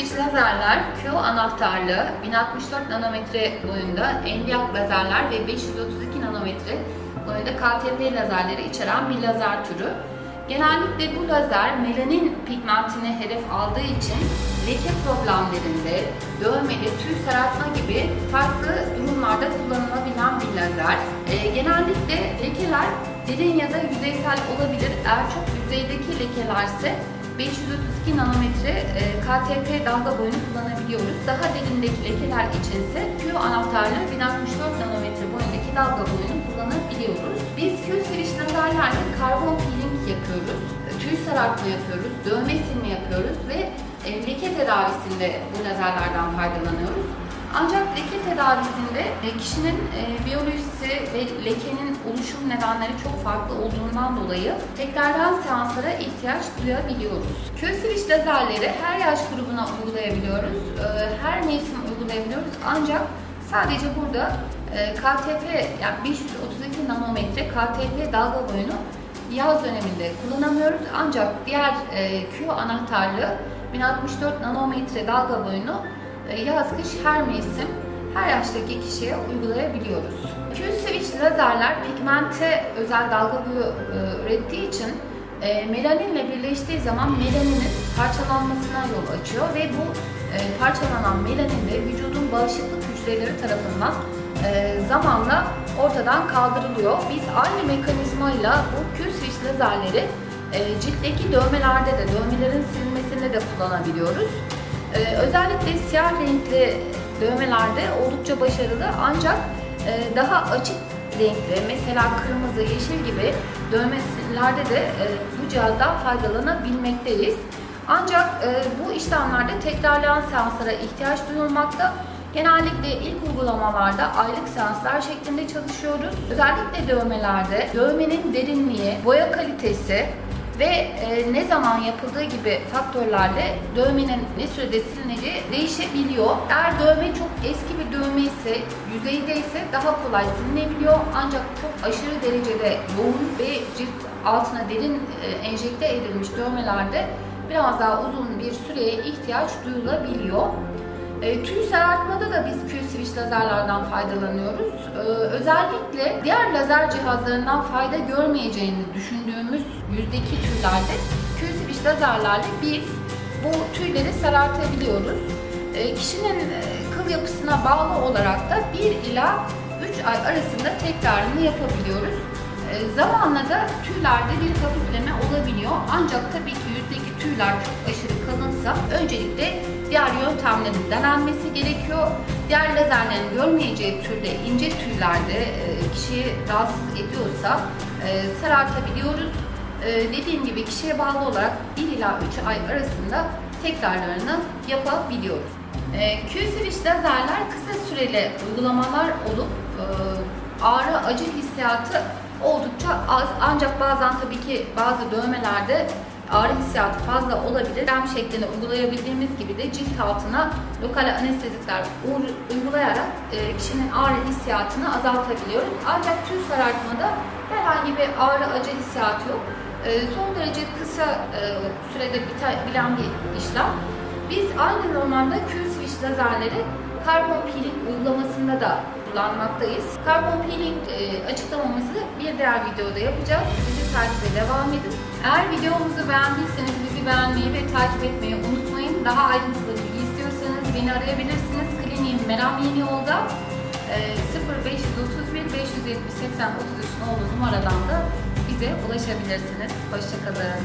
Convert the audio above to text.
switch lazerler Q anahtarlı 1064 nanometre boyunda endiyak lazerler ve 532 nanometre boyunda KTP lazerleri içeren bir lazer türü. Genellikle bu lazer melanin pigmentini hedef aldığı için leke problemlerinde, dövmede, tüy sarartma gibi farklı durumlarda kullanılabilen bir lazer. Ee, genellikle lekeler derin ya da yüzeysel olabilir. Eğer çok yüzeydeki lekelerse 532 nanometre e, KTP dalga boyunu kullanabiliyoruz. Daha derindeki lekeler içinse Q anahtarlı 1064 nanometre boyundaki dalga boyunu kullanabiliyoruz. Biz Q switch lazerlerle karbon peeling yapıyoruz. Tüy sarartma yapıyoruz, dövme silme yapıyoruz ve e, leke tedavisinde bu lazerlerden faydalanıyoruz. Ancak leke tedavisinde e, kişinin e, biyolojisi ve lekenin oluşum nedenleri çok farklı olduğundan dolayı tekrardan seanslara ihtiyaç duyabiliyoruz. Q-switch lazerleri her yaş grubuna uygulayabiliyoruz, e, her mevsim uygulayabiliyoruz ancak sadece burada KTP yani 532 nanometre KTP dalga boyunu yaz döneminde kullanamıyoruz ancak diğer Q anahtarlı 1064 nanometre dalga boyunu yaz kış her mevsim her yaştaki kişiye uygulayabiliyoruz. Q-switch lazerler pigmente özel dalga boyu e, ürettiği için e, melaninle birleştiği zaman melaninin parçalanmasına yol açıyor ve bu e, parçalanan melanin de vücudun bağışıklık hücreleri tarafından e, zamanla ortadan kaldırılıyor. Biz aynı mekanizmayla bu Q-switch lazerleri e, ciltteki dövmelerde de, dövmelerin silinmesinde de kullanabiliyoruz. Ee, özellikle siyah renkli dövmelerde oldukça başarılı ancak e, daha açık renkli mesela kırmızı, yeşil gibi dövmelerde de e, bu cihazdan faydalanabilmekteyiz. Ancak e, bu işlemlerde tekrarlayan seanslara ihtiyaç duyulmakta. Genellikle ilk uygulamalarda aylık seanslar şeklinde çalışıyoruz. Özellikle dövmelerde dövmenin derinliği, boya kalitesi, ve e, ne zaman yapıldığı gibi faktörlerle dövmenin ne sürede silineceği değişebiliyor. Eğer dövme çok eski bir dövme ise, yüzeyde ise daha kolay silinebiliyor. Ancak çok aşırı derecede yoğun ve cilt altına derin e, enjekte edilmiş dövmelerde biraz daha uzun bir süreye ihtiyaç duyulabiliyor. E, tüy sarartmada da biz Q-switch lazerlerden faydalanıyoruz. E, özellikle diğer lazer cihazlarından fayda görmeyeceğini düşündüğümüz yüzdeki tüylerde Q-switch lazerlerle biz bu tüyleri sarartabiliyoruz. E, kişinin e, kıl yapısına bağlı olarak da 1 ila 3 ay arasında tekrarını yapabiliyoruz. E, zamanla da tüylerde bir hafifleme olabiliyor. Ancak tabii ki yüzdeki tüyler çok aşırı kalınsa öncelikle diğer yöntemlerin denenmesi gerekiyor. Diğer lazerlerin görmeyeceği türde ince tüylerde e, kişiyi rahatsız ediyorsa e, sarartabiliyoruz. E, dediğim gibi kişiye bağlı olarak 1 ila 3 ay arasında tekrarlarını yapabiliyoruz. Q-switch lazerler kısa süreli uygulamalar olup ağrı acı hissiyatı oldukça az ancak bazen tabii ki bazı dövmelerde ağrı hissiyatı fazla olabilir. Krem şeklinde uygulayabildiğimiz gibi de cilt altına lokal anestezikler uygulayarak e, kişinin ağrı hissiyatını azaltabiliyoruz. Ancak tüy sarartmada herhangi bir ağrı acı hissiyatı yok. E, son derece kısa e, sürede bitebilen bir işlem. Biz aynı zamanda Q-switch lazerleri karbon peeling uygulamasında da kullanmaktayız. Karbon peeling e, açıklamamızı bir diğer videoda yapacağız. Bizi takibe devam edin. Eğer videomuzu beğendiyseniz bizi beğenmeyi ve takip etmeyi unutmayın. Daha ayrıntılı bilgi istiyorsanız beni arayabilirsiniz. Kliniğim Meram Yeni Yolda. E, 0531 570 80 33 nolu numaradan da bize ulaşabilirsiniz. Hoşçakalın.